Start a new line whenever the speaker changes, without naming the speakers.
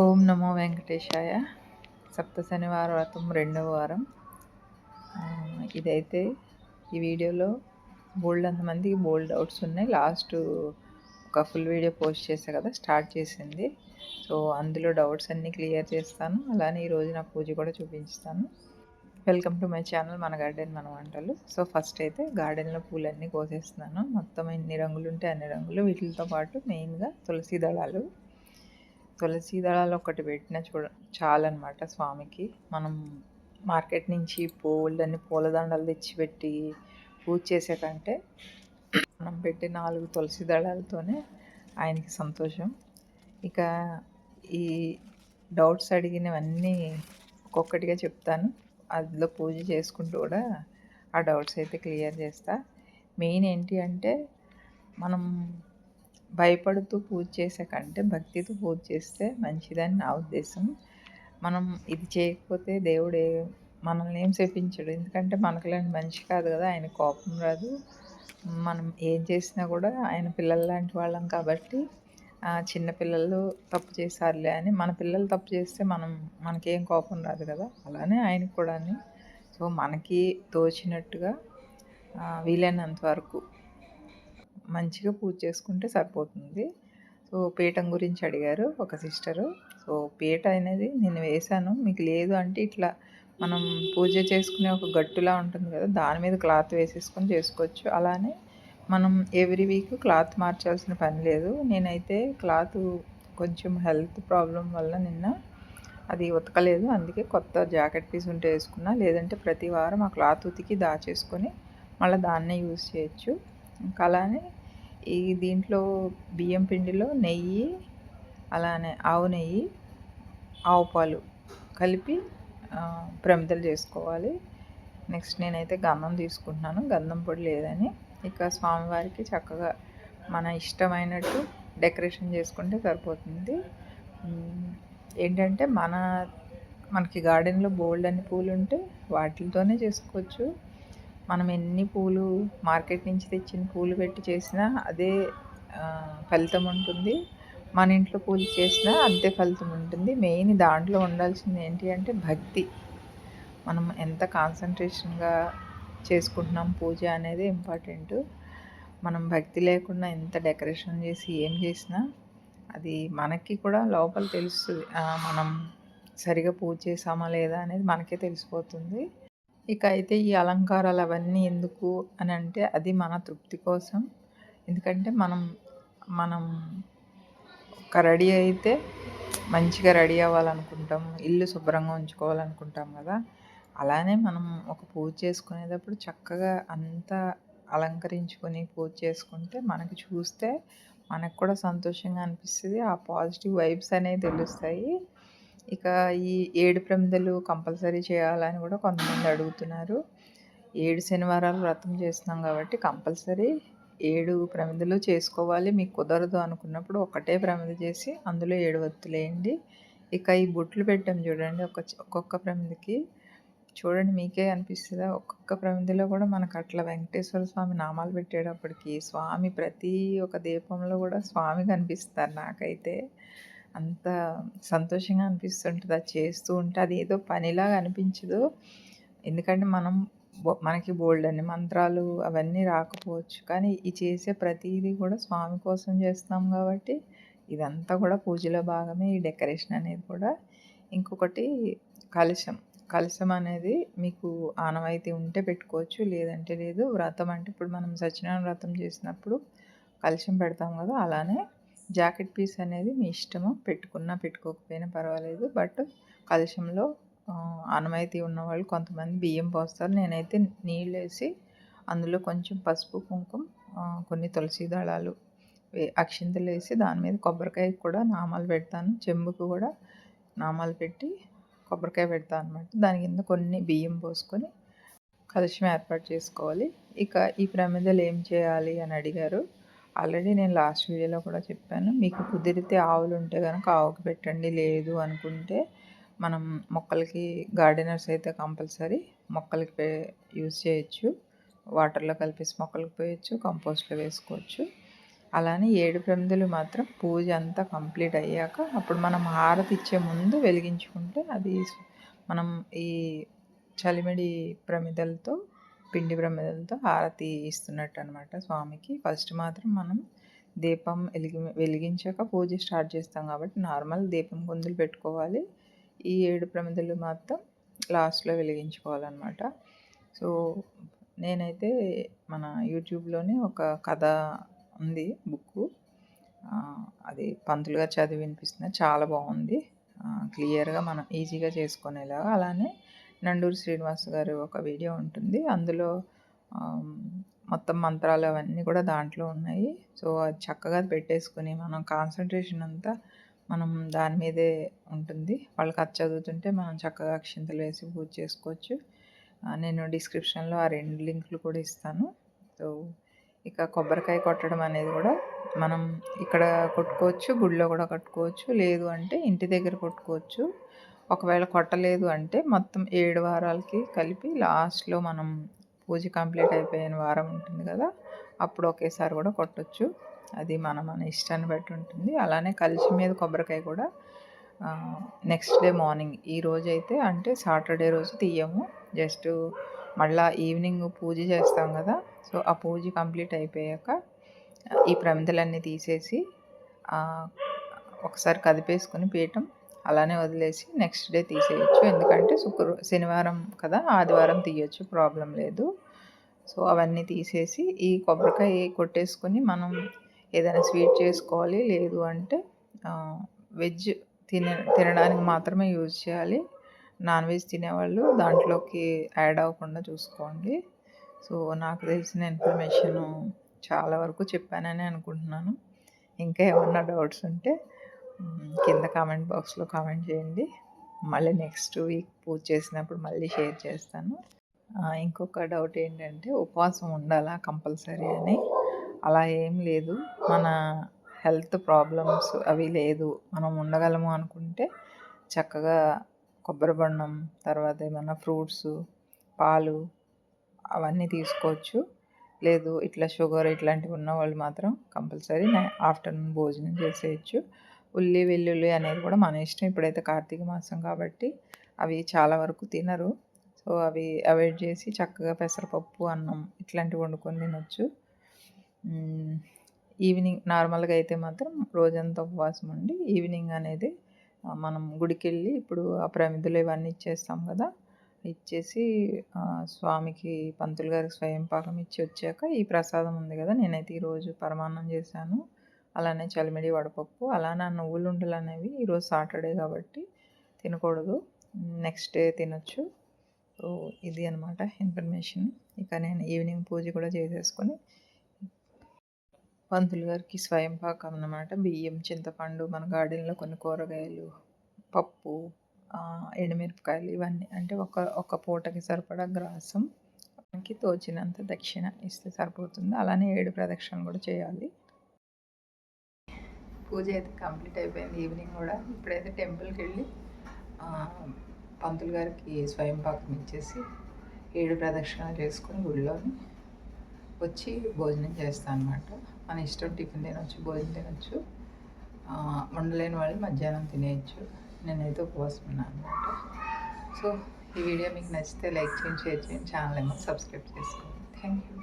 ఓం నమో వెంకటేశాయ. సప్త శనివార వ్రతం రెండవ వారం. ఇదైతే ఈ వీడియోలో బోల్డ్ అంతమందికి బోల్డ్ డౌట్స్ ఉన్నాయి. లాస్ట్ ఒక ఫుల్ వీడియో పోస్ట్ చేసా కదా స్టార్ట్ చేసింది. సో అందులో డౌట్స్ అన్నీ క్లియర్ చేస్తాను. అలానే ఈరోజు నా పూజ కూడా చూపించుతాను. వెల్కమ్ టు మై ఛానల్ మన గార్డెన్ మన వంటలు. సో ఫస్ట్ అయితే గార్డెన్లో పూలన్నీ కోసేస్తున్నాను. మొత్తం ఎన్ని రంగులు ఉంటే అన్ని రంగులు. వీటితో పాటు మెయిన్గా తులసి దళాలు తులసి దళాలు ఒకటి పెట్టిన చూడ చాలన్నమాట స్వామికి. మనం మార్కెట్ నుంచి పూలన్నీ పూలదండలు తెచ్చిపెట్టి పూజ చేసే కంటే మనం పెట్టి నాలుగు తులసి దళాలతోనే ఆయనకి సంతోషం. ఇక ఈ డౌట్స్ అడిగినవన్నీ ఒక్కొక్కటిగా చెప్తాను. అందులో పూజ చేసుకుంటూ కూడా ఆ డౌట్స్ అయితే క్లియర్ చేస్తా. మెయిన్ ఏంటి అంటే మనం భయపడుతూ పూజ చేసే కంటే భక్తితో పూజ చేస్తే మంచిదని నా ఉద్దేశం. మనం ఇది చేయకపోతే దేవుడే మనల్ని ఏం చేపించడు ఎందుకంటే మనకు లాంటి మనిషి కాదు కదా ఆయన కోపం రాదు. మనం ఏం చేసినా కూడా ఆయన పిల్లలు లాంటి వాళ్ళం కాబట్టి చిన్నపిల్లలు తప్పు చేశారులే అని మన పిల్లలు తప్పు చేస్తే మనం మనకేం కోపం రాదు కదా అలానే ఆయనకు కూడా సో మనకి తోచినట్టుగా వీలైనంత వరకు మంచిగా పూజ చేసుకుంటే సరిపోతుంది. సో పీఠం గురించి అడిగారు ఒక సిస్టరు. సో పీట అనేది నేను వేశాను. మీకు లేదు అంటే ఇట్లా మనం పూజ చేసుకునే ఒక గట్టులా ఉంటుంది కదా దాని మీద క్లాత్ వేసేసుకొని చేసుకోవచ్చు. అలానే మనం ఎవ్రీ వీక్ క్లాత్ మార్చాల్సిన పని లేదు. నేనైతే క్లాత్ కొంచెం హెల్త్ ప్రాబ్లం వల్ల నిన్న అది ఉతకలేదు. అందుకే కొత్త జాకెట్ పీస్ ఉంటే వేసుకున్నా. లేదంటే ప్రతి వారం ఆ క్లాత్ ఉతికి దాచేసుకొని మళ్ళీ దాన్నే యూజ్ చేయొచ్చు. ఇంకా అలానే ఈ దీంట్లో బియ్యం పిండిలో నెయ్యి అలానే ఆవు నెయ్యి ఆవు పాలు కలిపి ప్రమిదలు చేసుకోవాలి. నెక్స్ట్ నేనైతే గంధం తీసుకుంటున్నాను. గంధం పొడి లేదని. ఇక స్వామివారికి చక్కగా మన ఇష్టమైనట్టు డెకరేషన్ చేసుకుంటే సరిపోతుంది. ఏంటంటే మన మనకి గార్డెన్లో బోల్డ్ అని పూలు ఉంటే వాటితోనే చేసుకోవచ్చు. మనం ఎన్ని పూలు మార్కెట్ నుంచి తెచ్చిన పూలు పెట్టి చేసినా అదే ఫలితం ఉంటుంది. మన ఇంట్లో పూలు చేసినా అంతే ఫలితం ఉంటుంది. మెయిన్ దాంట్లో ఉండాల్సింది ఏంటి అంటే భక్తి. మనం ఎంత కాన్సన్ట్రేషన్గా చేసుకుంటున్నాం పూజ అనేది ఇంపార్టెంట్. మనం భక్తి లేకుండా ఎంత డెకరేషన్ చేసి ఏం చేసినా అది మనకి కూడా లోపల తెలుస్తుంది. మనం సరిగా పూజ చేసామా లేదా అనేది మనకే తెలిసిపోతుంది. ఇక అయితే ఈ అలంకారాలు అవన్నీ ఎందుకు అని అంటే అది మన తృప్తి కోసం. ఎందుకంటే మనం మనం ఒక రెడీ అయితే మంచిగా రెడీ అవ్వాలనుకుంటాం ఇల్లు శుభ్రంగా ఉంచుకోవాలనుకుంటాం కదా. అలానే మనం ఒక పూజ చేసుకునేటప్పుడు చక్కగా అంతా అలంకరించుకొని పూజ చేసుకుంటే మనకి చూస్తే మనకు కూడా సంతోషంగా అనిపిస్తుంది. ఆ పాజిటివ్ వైబ్స్ అనేవి తెలుస్తాయి. ఇక ఈ ఏడు ప్రమిదలు కంపల్సరీ చేయాలని కూడా కొంతమంది అడుగుతున్నారు. ఏడు శనివారాలు వ్రతం చేస్తున్నాం కాబట్టి కంపల్సరీ ఏడు ప్రమిదలు చేసుకోవాలి. మీకు కుదరదు అనుకున్నప్పుడు ఒకటే ప్రమిద చేసి అందులో ఏడు వత్తులేయండి ఇక ఈ బొట్లు పెట్టాం చూడండి ఒక ఒక్కొక్క ప్రమిదకి. చూడండి మీకే అనిపిస్తుందా? ఒక్కొక్క ప్రమిదిలో కూడా మనకు అట్లా వెంకటేశ్వర స్వామి నామాలు పెట్టేటప్పటికి స్వామి ప్రతి ఒక్క దీపంలో కూడా స్వామి కనిపిస్తారు నాకైతే. అంత సంతోషంగా అనిపిస్తుంటుంది. అది చేస్తూ ఉంటే అది ఏదో పనిలాగా అనిపించదు. ఎందుకంటే మనం మనకి బోల్డ్ అన్ని మంత్రాలు అవన్నీ రాకపోవచ్చు. కానీ ఈ చేసే ప్రతిదీ కూడా స్వామి కోసం చేస్తాం కాబట్టి ఇదంతా కూడా పూజలో భాగమే. ఈ డెకరేషన్ అనేది కూడా. ఇంకొకటి కలశం. కలశం అనేది మీకు ఆనవాయితీ ఉంటే పెట్టుకోవచ్చు. లేదంటే లేదు. వ్రతం అంటే ఇప్పుడు మనం సత్యనారాయణ వ్రతం చేసినప్పుడు కలశం పెడతాం కదా అలానే జాకెట్ పీస్ అనేది మీ ఇష్టము. పెట్టుకున్నా పెట్టుకోకపోయినా పర్వాలేదు. బట్ కలశంలో అనుమతి ఉన్నవాళ్ళు కొంతమంది బియ్యం పోస్తారు. నేనైతే నీళ్ళు వేసి అందులో కొంచెం పసుపు కుంకుమ కొన్ని తులసి దళాలు అక్షింతలు వేసి దాని మీద కొబ్బరికాయ కూడా నామాలు పెడతాను. చెంబుకు కూడా నామాలు పెట్టి కొబ్బరికాయ పెడతాను అనమాట దాని కింద కొన్ని బియ్యం పోసుకొని కలుషం ఏర్పాటు చేసుకోవాలి. ఇక ఈ ప్రమిదలు ఏం చేయాలి అని అడిగారు. ఆల్రెడీ నేను లాస్ట్ వీడియోలో కూడా చెప్పాను. మీకు కుదిరితే ఆవులు ఉంటే కనుక ఆవుకి పెట్టండి. లేదు అనుకుంటే మనం మొక్కలకి గార్డెనర్స్ అయితే కంపల్సరీ మొక్కలకి యూజ్ చేయొచ్చు. వాటర్లో కలిపేసి మొక్కలకు పోయచ్చు కంపోస్ట్లో వేసుకోవచ్చు. అలానే ఏడు ప్రమిదలు మాత్రం పూజ అంతా కంప్లీట్ అయ్యాక అప్పుడు మనం హారతి ఇచ్చే ముందు వెలిగించుకుంటే అది మనం ఈ చలిమిడి ప్రమిదలతో పిండి ప్రమిదలతో హారతి ఇస్తున్నట్టు అనమాట స్వామికి. ఫస్ట్ మాత్రం మనం దీపం వెలిగి వెలిగించాక పూజ స్టార్ట్ చేస్తాం కాబట్టి నార్మల్ దీపం గుందులు పెట్టుకోవాలి. ఈ ఏడు ప్రమిదలు మాత్రం లాస్ట్లో వెలిగించుకోవాలన్నమాట. సో నేనైతే మన యూట్యూబ్లోనే ఒక కథ ఉంది బుక్ అది పంతులు గారు చదివి వినిపిస్తుంది. చాలా బాగుంది. క్లియర్గా మనం ఈజీగా చేసుకునేలాగా. అలానే నండూరు శ్రీనివాస్ గారు ఒక వీడియో ఉంటుంది. అందులో మొత్తం మంత్రాలు అవన్నీ కూడా దాంట్లో ఉన్నాయి. సో అది చక్కగా పెట్టేసుకుని మనం కాన్సన్ట్రేషన్ అంతా మనం దాని మీదే ఉంటుంది. వాళ్ళకి అది చదువుతుంటే మనం చక్కగా అక్షింతలు వేసి పూజ చేసుకోవచ్చు. నేను డిస్క్రిప్షన్లో ఆ రెండు లింకులు కూడా ఇస్తాను. సో ఇక కొబ్బరికాయ కొట్టడం అనేది కూడా మనం ఇక్కడ కొట్టుకోవచ్చు గుడిలో కూడా కట్టుకోవచ్చు. లేదు అంటే ఇంటి దగ్గర కొట్టుకోవచ్చు. ఒకవేళ కొట్టలేదు అంటే మొత్తం ఏడు వారాలకి కలిపి లాస్ట్లో మనం పూజ కంప్లీట్ అయిపోయిన వారం ఉంటుంది కదా అప్పుడు ఒకేసారి కూడా కొట్టచ్చు. అది మన మన ఇష్టాన్ని బట్టి ఉంటుంది. అలానే కలిసి మీద కొబ్బరికాయ కూడా నెక్స్ట్ డే మార్నింగ్ ఈ రోజు అయితే అంటే సాటర్డే రోజు తీయము. జస్ట్ మళ్ళీ ఈవినింగ్ పూజ చేస్తాం కదా సో ఆ పూజ కంప్లీట్ అయిపోయాక ఈ ప్రమిదలన్నీ తీసేసి ఒకసారి కదిపేసుకుని పీయటం అలానే వదిలేసి నెక్స్ట్ డే తీసేయచ్చు. ఎందుకంటే శుక్ర శనివారం కదా ఆదివారం తీయచ్చు ప్రాబ్లం లేదు. సో అవన్నీ తీసేసి ఈ కొబ్బరికాయ కొట్టేసుకొని మనం ఏదైనా స్వీట్ చేసుకోవాలి లేదు అంటే వెజ్ తిన తినడానికి మాత్రమే యూజ్ చేయాలి. నాన్ వెజ్ తినేవాళ్ళు దాంట్లోకి యాడ్ అవ్వకుండా చూసుకోండి. సో నాకు తెలిసిన ఇన్ఫర్మేషన్ చాలా వరకు చెప్పానని అనుకుంటున్నాను. ఇంకా ఏమన్నా డౌట్స్ ఉంటే కింద కామెంట్ బాక్స్లో కామెంట్ చేయండి. మళ్ళీ నెక్స్ట్ వీక్ పూజ చేసినప్పుడు మళ్ళీ షేర్ చేస్తాను. ఇంకొక డౌట్ ఏంటంటే ఉపవాసం ఉండాలా కంపల్సరీ అని. అలా ఏం లేదు. మన హెల్త్ ప్రాబ్లమ్స్ అవి లేదు. మనం ఉండగలము అనుకుంటే చక్కగా కొబ్బరి బొండం తర్వాత ఏమైనా ఫ్రూట్స్ పాలు అవన్నీ తీసుకోవచ్చు. లేదు ఇట్లా షుగర్ ఇట్లాంటివి ఉన్న వాళ్ళు మాత్రం కంపల్సరీ ఆఫ్టర్నూన్ భోజనం చేసేయచ్చు. ఉల్లి వెల్లుల్లి అనేది కూడా మన ఇష్టం. ఇప్పుడైతే కార్తీక మాసం కాబట్టి అవి చాలా వరకు తినరు. సో అవి అవాయిడ్ చేసి చక్కగా పెసరపప్పు అన్నం ఇట్లాంటివి వండుకొని తినొచ్చు. ఈవినింగ్ నార్మల్గా అయితే మాత్రం రోజంతా ఉపవాసం ఉండి ఈవినింగ్ అనేది మనం గుడికి వెళ్ళి ఇప్పుడు ఆ ప్రమిదులు ఇవన్నీ ఇచ్చేస్తాం కదా. ఇచ్చేసి స్వామికి పంతులు గారికి స్వయం పాకం ఇచ్చి వచ్చాక ఈ ప్రసాదం ఉంది కదా. నేనైతే ఈరోజు పరమాన్నం చేశాను. అలానే చలిమిడి వడపప్పు అలానే నువ్వులు ఉండలు అనేవి ఈరోజు సాటర్డే కాబట్టి తినకూడదు. నెక్స్ట్ డే తినొచ్చు. సో ఇది అనమాట ఇన్ఫర్మేషన్. ఇక నేను ఈవినింగ్ పూజ కూడా చేసేసుకొని పంతులు గారికి స్వయం పాకం అన్నమాట. బియ్యం చింతపండు మన గార్డెన్లో కొన్ని కూరగాయలు పప్పు ఎండుమిరపకాయలు ఇవన్నీ అంటే ఒక ఒక పూటకి సరిపడా గ్రాసం మనకి తోచినంత దక్షిణ ఇస్తే సరిపోతుంది. అలానే ఏడు ప్రదక్షిణలు కూడా చేయాలి. పూజ అయితే కంప్లీట్ అయిపోయింది ఈవినింగ్ కూడా. ఇప్పుడైతే టెంపుల్కి వెళ్ళి పంతులు గారికి స్వయం పాకం ఇచ్చేసి ఏడు ప్రదక్షిణలు చేసుకొని గుడిలోని వచ్చి భోజనం చేస్తాను అనమాట మన ఇష్టం టిఫిన్ తినొచ్చు భోజనం తినొచ్చు. ఉండలేని వాళ్ళు మధ్యాహ్నం తినేయచ్చు. నేనైతే ఉపవాసం ఉన్నాను అనమాట సో ఈ వీడియో మీకు నచ్చితే లైక్ చేయండి షేర్ చేయండి ఛానల్ ఏమో సబ్స్క్రైబ్ చేసుకోండి. Thank you